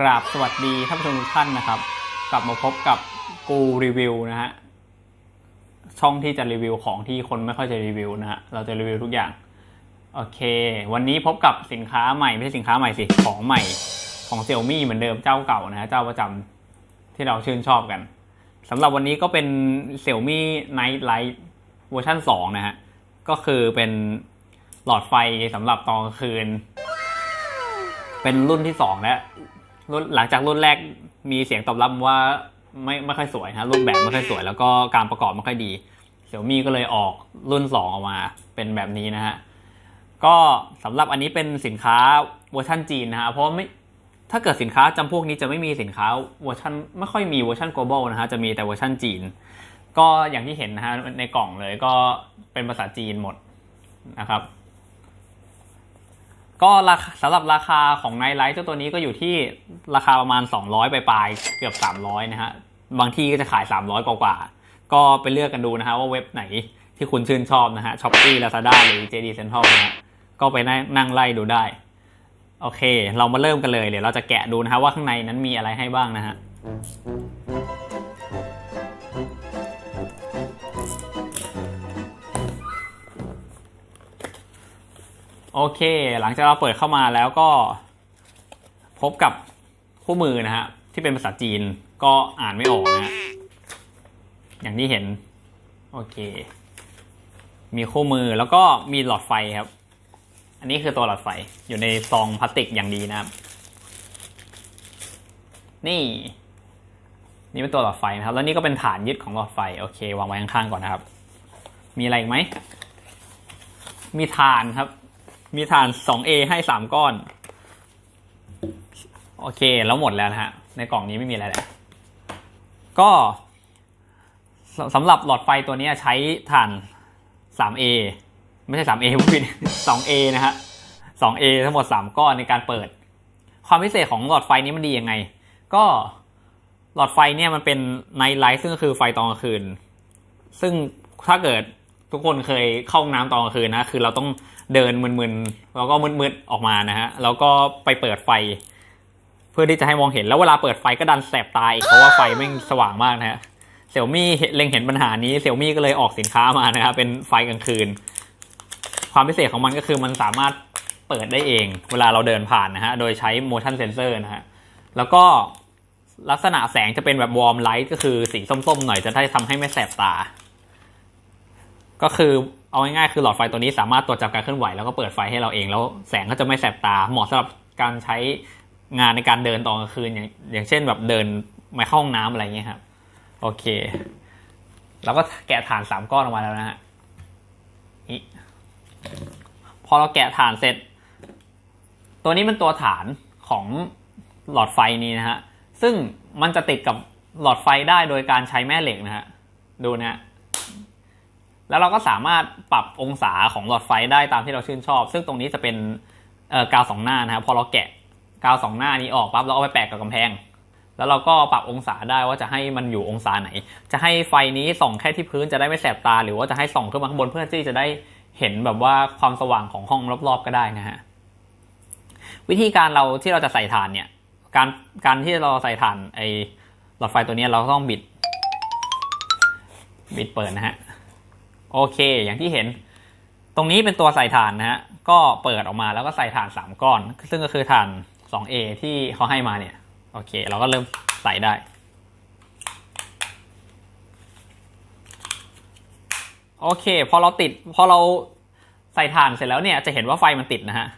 กราบสวัสดีท่านผู้ชมทุกท่านนะครับ กลับมาพบกับกูรีวิวนะฮะช่องที่จะรีวิวของที่คนไม่ค่อยจะรีวิวนะฮะเราจะรีวิวทุกอย่างโอเค วันนี้พบกับสินค้าใหม่ไม่ใช่สินค้าใหม่สิของใหม่ของเซี่ยมี่เหมือนเดิมเจ้าเก่านะฮะเจ้าประจำที่เราชื่นชอบกันสำหรับวันนี้ก็เป็นเซี่ยมี่ Night Light เวอร์ชัน2นะฮะก็คือเป็นหลอดไฟสำหรับตอนกลางคืน เป็นรุ่นที่สองแล้ว รุ่นหลังจากรุ่นแรกมีเสียงตอบรับว่าไม่ไม่ค่อยสวยฮะรูปแบบไม่ค่อยสวย แล้วก็การประกอบไม่ค่อยดีเสี่ยมี่ก็เลยออกรุ่น 2 ออกมาเป็นแบบนี้นะฮะก็สำหรับอันนี้เป็นสินค้าเวอร์ชันจีนนะฮะเพราะไม่ถ้าเกิดสินค้าจำพวกนี้จะไม่มีสินค้าเวอร์ชันไม่ค่อยมีเวอร์ชัน global นะฮะจะมีแต่เวอร์ชันจีน ก็อย่างที่เห็นนะฮะในกล่องเลยก็เป็นภาษาจีนหมดนะครับ ก็ราคาสำหรับราคาของไนไลท์เจ้าตัวนี้ก็อยู่ที่ราคาประมาณ 200 ไปปลายๆเกือบ 300 นะฮะ บางที่ก็จะขาย 300 กว่ากว่า ก็ไปเลือกกันดูนะฮะว่าเว็บไหนที่คุณชื่นชอบนะฮะช้อปปี้ลาซาด้าหรือ JD Central นะฮะก็ไปนนั่งไล่ดูได้ โอเค เรามาเริ่มกันเลย เดี๋ยวเราจะแกะดูนะฮะว่าข้างในนั้นมีอะไรให้บ้างนะฮะ โอเค หลังจากเราเปิดเข้ามาแล้วก็ พบกับคู่มือนะฮะที่เป็นภาษาจีนก็อ่านไม่ออกนะฮะอย่างที่เห็น โอเค มีคู่มือแล้วก็มีหลอดไฟครับ อันนี้คือตัวหลอดไฟอยู่ในซองพลาสติกอย่างดีนะครับ นี่ นี่เป็นตัวหลอดไฟนะครับ แล้วนี่ก็เป็นฐานยึดของหลอดไฟโอเค วางไว้ข้างๆก่อนนะครับ มีอะไรอีกไหมมีฐานครับ มีฐาน 2A ให้ 3 ก้อน โอเค แล้วหมดแล้วนะฮะ ในกล่องนี้ไม่มีอะไรแล้ว ก็สำหรับหลอดไฟตัวนี้ใช้ฐาน 3A ไม่ใช่ 3A ผู้ผิด 2A นะฮะ 2A ทั้งหมด 3 ก้อนในการเปิด ความพิเศษของหลอดไฟนี้มันดียังไง ก็หลอดไฟเนี่ยมันเป็นไนท์ไลท์ซึ่งก็คือไฟตอนกลางคืน ซึ่งถ้าเกิด ทุกคนเคยเข้าห้องน้ำตอนกลางคืนนะคือเราต้องเดินมึนๆแล้วก็มืดๆออกมานะฮะแล้วก็ไปเปิดไฟ เพื่อที่จะให้มองเห็นแล้วเวลาเปิดไฟก็ดันแสบตาอีกเพราะว่าไฟไม่งสว่างมากนะฮะเสี่ยมี่เล็งเห็นปัญหานี้เสี่ยมี่ก็เลยออกสินค้ามานะครับเป็นไฟกลางคืน ความพิเศษของมันก็คือมันสามารถเปิดได้เอง เวลาเราเดินผ่านนะฮะโดยใช้ motion sensor นะฮะแล้วก็ลักษณะแสงจะเป็นแบบ warm light ก็คือสีส้มๆหน่อยจะได้ทำให้ไม่แสบตา ก็คือเอาง่ายๆคือหลอดไฟตัวนี้สามารถตรวจจับการเคลื่อนไหวแล้วก็เปิดไฟให้เราเอง แล้วแสงก็จะไม่แสบตาเหมาะสำหรับการใช้งานในการเดินตอนกลางคืนอย่างอย่างเช่นแบบเดินมาเข้าห้องน้ำอะไรอย่างเงี้ยครับโอเคแล้วก็แกะฐานสามก้อนออกมาแล้วนะฮะนี่พอเราแกะฐานเสร็จ ตัวนี้เป็นตัวฐานของหลอดไฟนี้นะฮะซึ่งมันจะติดกับหลอดไฟได้โดยการใช้แม่เหล็กนะฮะดูนะฮะ แล้วเราก็สามารถปรับองศาของหลอดไฟได้ตามที่เราชื่นชอบ ซึ่งตรงนี้จะเป็นกาวสองหน้านะครับพอเราแกะกาวสองหน้านี้ออกปั๊บเราเอาไปแปะกับกำแพง แล้วเราก็ปรับองศาได้ว่าจะให้มันอยู่องศาไหน จะให้ไฟนี้ส่องแค่ที่พื้นจะได้ไม่แสบตา หรือว่าจะให้ส่องขึ้นมาข้างบนเพื่อที่จะได้เห็นแบบว่าความสว่างของห้องรอบๆก็ได้นะฮะวิธีการเราที่เราจะใส่ถ่านเนี่ยการการที่เราใส่ถ่านไอหลอดไฟตัวนี้เราต้องบิด บิดเปิดนะฮะ โอเค อย่างที่เห็น ตรงนี้เป็นตัวใส่ถ่านนะฮะ ก็เปิดออกมาแล้วก็ใส่ถ่าน 3 ก้อน ซึ่งก็คือถ่าน 2A ที่เขาให้มาเนี่ย โอเค เราก็เริ่มใส่ได้ โอเค พอเราติด พอเราใส่ถ่านเสร็จแล้วเนี่ย จะเห็นว่าไฟมันติดนะฮะ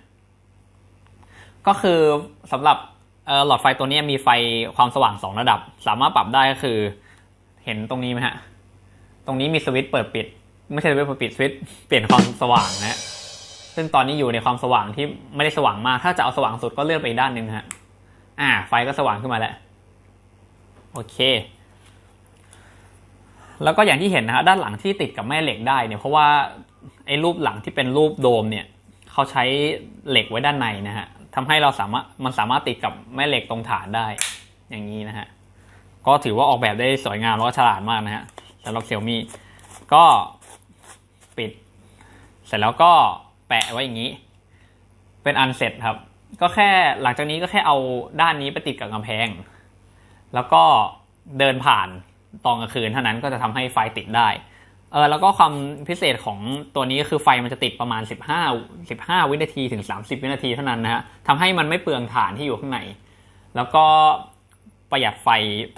ก็คือสำหรับหลอดไฟตัวนี้มีไฟความสว่าง 2 ระดับ สามารถปรับได้ก็คือ เห็นตรงนี้ไหมฮะ ตรงนี้มีสวิตช์เปิดปิด ไม่ใช่สวิตช์เปิดปิดสวิตช์เปลี่ยนความสว่างนะฮะซึ่งตอนนี้อยู่ในความสว่างที่ไม่ได้สว่างมาก ถ้าจะเอาสว่างสุดก็เลื่อนไปอีกด้านหนึ่งฮะ อ่า ไฟก็สว่างขึ้นมาแล้ว โอเค แล้วก็อย่างที่เห็นนะฮะด้านหลังที่ติดกับแม่เหล็กได้เนี่ยเพราะว่าไอ้รูปหลังที่เป็นรูปโดมเนี่ยเขาใช้เหล็กไว้ด้านในนะฮะทำให้เราสามารถมันสามารถติดกับแม่เหล็กตรงฐานได้ อย่างนี้นะฮะ ก็ถือว่าออกแบบได้สวยงามแล้วก็ฉลาดมากนะฮะสำหรับเซี่ยมี่ก็ เสร็จแล้วก็แปะไว้อย่างนี้ เป็นอันเสร็จครับ ก็แค่หลังจากนี้ก็แค่เอาด้านนี้ไปติดกับกำแพง แล้วก็เดินผ่านตอนกลางคืนเท่านั้นก็จะทำให้ไฟติดได้เออแล้วก็ความพิเศษของตัวนี้ก็คือไฟมันจะติดประมาณ 15 15 วินาทีถึง 30 วินาทีเท่านั้นนะฮะทำให้มันไม่เปลืองถ่านที่อยู่ข้างใน แล้วก็ประหยัดไฟ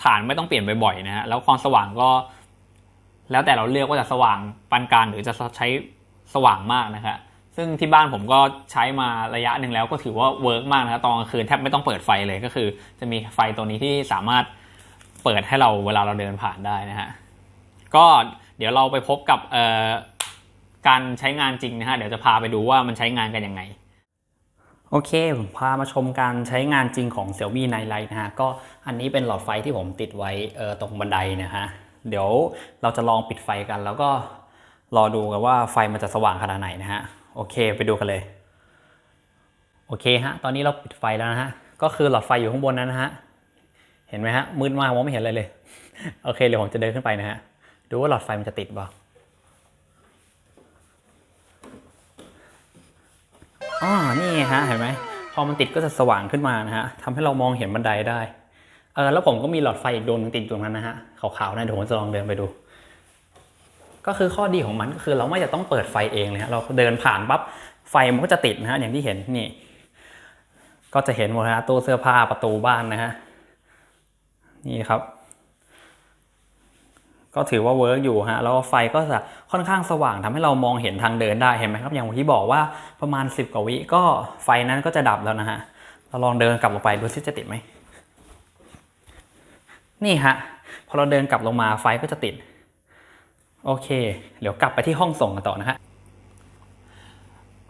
ถ่านไม่ต้องเปลี่ยนบ่อยๆนะฮะแล้วความสว่างก็ แล้วแต่เราเลือกว่าจะสว่างปานกลางหรือจะใช้ สว่างมากนะครับซึ่งที่บ้านผมก็ใช้มาระยะหนึ่งแล้วก็ถือว่าเวิร์กมากนะครับตอนกลางคืนแทบไม่ต้องเปิดไฟเลยก็คือ จะมีไฟตัวนี้ที่สามารถเปิดให้เราเวลาเราเดินผ่านได้นะฮะก็เดี๋ยวเราไปพบกับการใช้งานจริงนะฮะเดี๋ยวจะพาไปดูว่ามันใช้งานกันยังไงโอเค ผมพามาชมการใช้งานจริงของ Xiaomi Night Light นะฮะ ก็อันนี้เป็นหลอดไฟที่ผมติดไว้ตรงบันไดนะฮะ เดี๋ยวเราจะลองปิดไฟกันแล้วก็ รอดูกันว่าไฟมันจะสว่างขนาดไหนนะฮะ โอเคไปดูกันเลย โอเคฮะ ตอนนี้เราปิดไฟแล้วนะฮะ ก็คือหลอดไฟอยู่ข้างบนนั้นนะฮะ เห็นไหมฮะ มืดมากมองไม่เห็นอะไรเลย โอเคเดี๋ยวผมจะเดินขึ้นไปนะฮะ ดูว่าหลอดไฟมันจะติดเปล่าอ๋อนี่ฮะ เห็นไหม พอมันติดก็จะสว่างขึ้นมานะฮะทำให้เรามองเห็นบันไดได้ เออ แล้วผมก็มีหลอดไฟอีกดวงนึงติดอยู่ตรงนั้นนะฮะ ขาวๆนะเดี๋ยวผมจะลองเดินไปดู ก็คือข้อดีของมันก็คือเราไม่จะต้องเปิดไฟเองเลยฮะเราเดินผ่านปั๊บไฟมันก็จะติดนะฮะอย่างที่เห็นนี่ ก็จะเห็นหมดนะฮะตู้เสื้อผ้าประตูบ้านนะฮะนี่ครับ ก็ถือว่าเวิร์กอยู่ฮะแล้วไฟก็จะค่อนข้างสว่างทำให้เรามองเห็นทางเดินได้เห็นไหมครับ อย่างที่บอกว่าประมาณ 10 กว่าวิก็ไฟนั้นก็จะดับแล้วนะฮะเราลองเดินกลับลงไปดูซิจะติดไหมนี่ฮะพอเราเดินกลับลงมาไฟก็จะติด โอเค เดี๋ยวกลับไปที่ห้องส่งกันต่อนะฮะ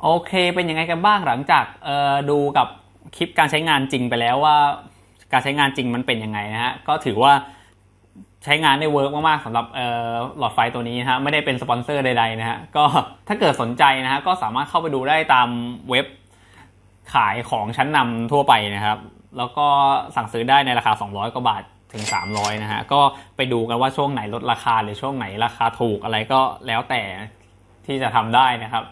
โอเคเป็นยังไงกันบ้างหลังจากดูกับคลิปการใช้งานจริงไปแล้วว่า การใช้งานจริงมันเป็นยังไงนะฮะก็ถือว่าใช้งานได้เวิร์กมากๆสำหรับหลอดไฟตัวนี้นะฮะไม่ได้เป็นสปอนเซอร์ใดๆนะฮะก็ถ้าเกิดสนใจนะฮะก็สามารถเข้าไปดูได้ตามเว็บขายของชั้นนำทั่วไปนะครับ แล้วก็สั่งซื้อได้ในราคา 200 กว่าบาท ถึง 300 นะฮะ ก็ไปดูกันว่าช่วงไหนลดราคาหรือช่วงไหนราคาถูกอะไรก็แล้วแต่ที่จะทำได้นะครับ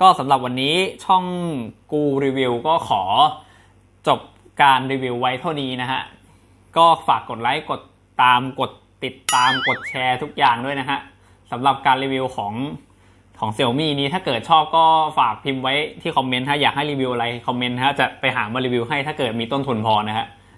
ก็สำหรับวันนี้ช่องกูรีวิวก็ขอจบการรีวิวไว้เท่านี้นะฮะ ก็ฝากกดไลค์กดตามกดติดตามกดแชร์ทุกอย่างด้วยนะฮะสำหรับการรีวิวของของ Xiaomi นี้ถ้าเกิดชอบก็ฝากพิมพ์ไว้ที่คอมเมนต์ฮะอยากให้รีวิวอะไรคอมเมนต์ฮะจะไปหามารีวิวให้ถ้าเกิดมีต้นทุนพอนะฮะ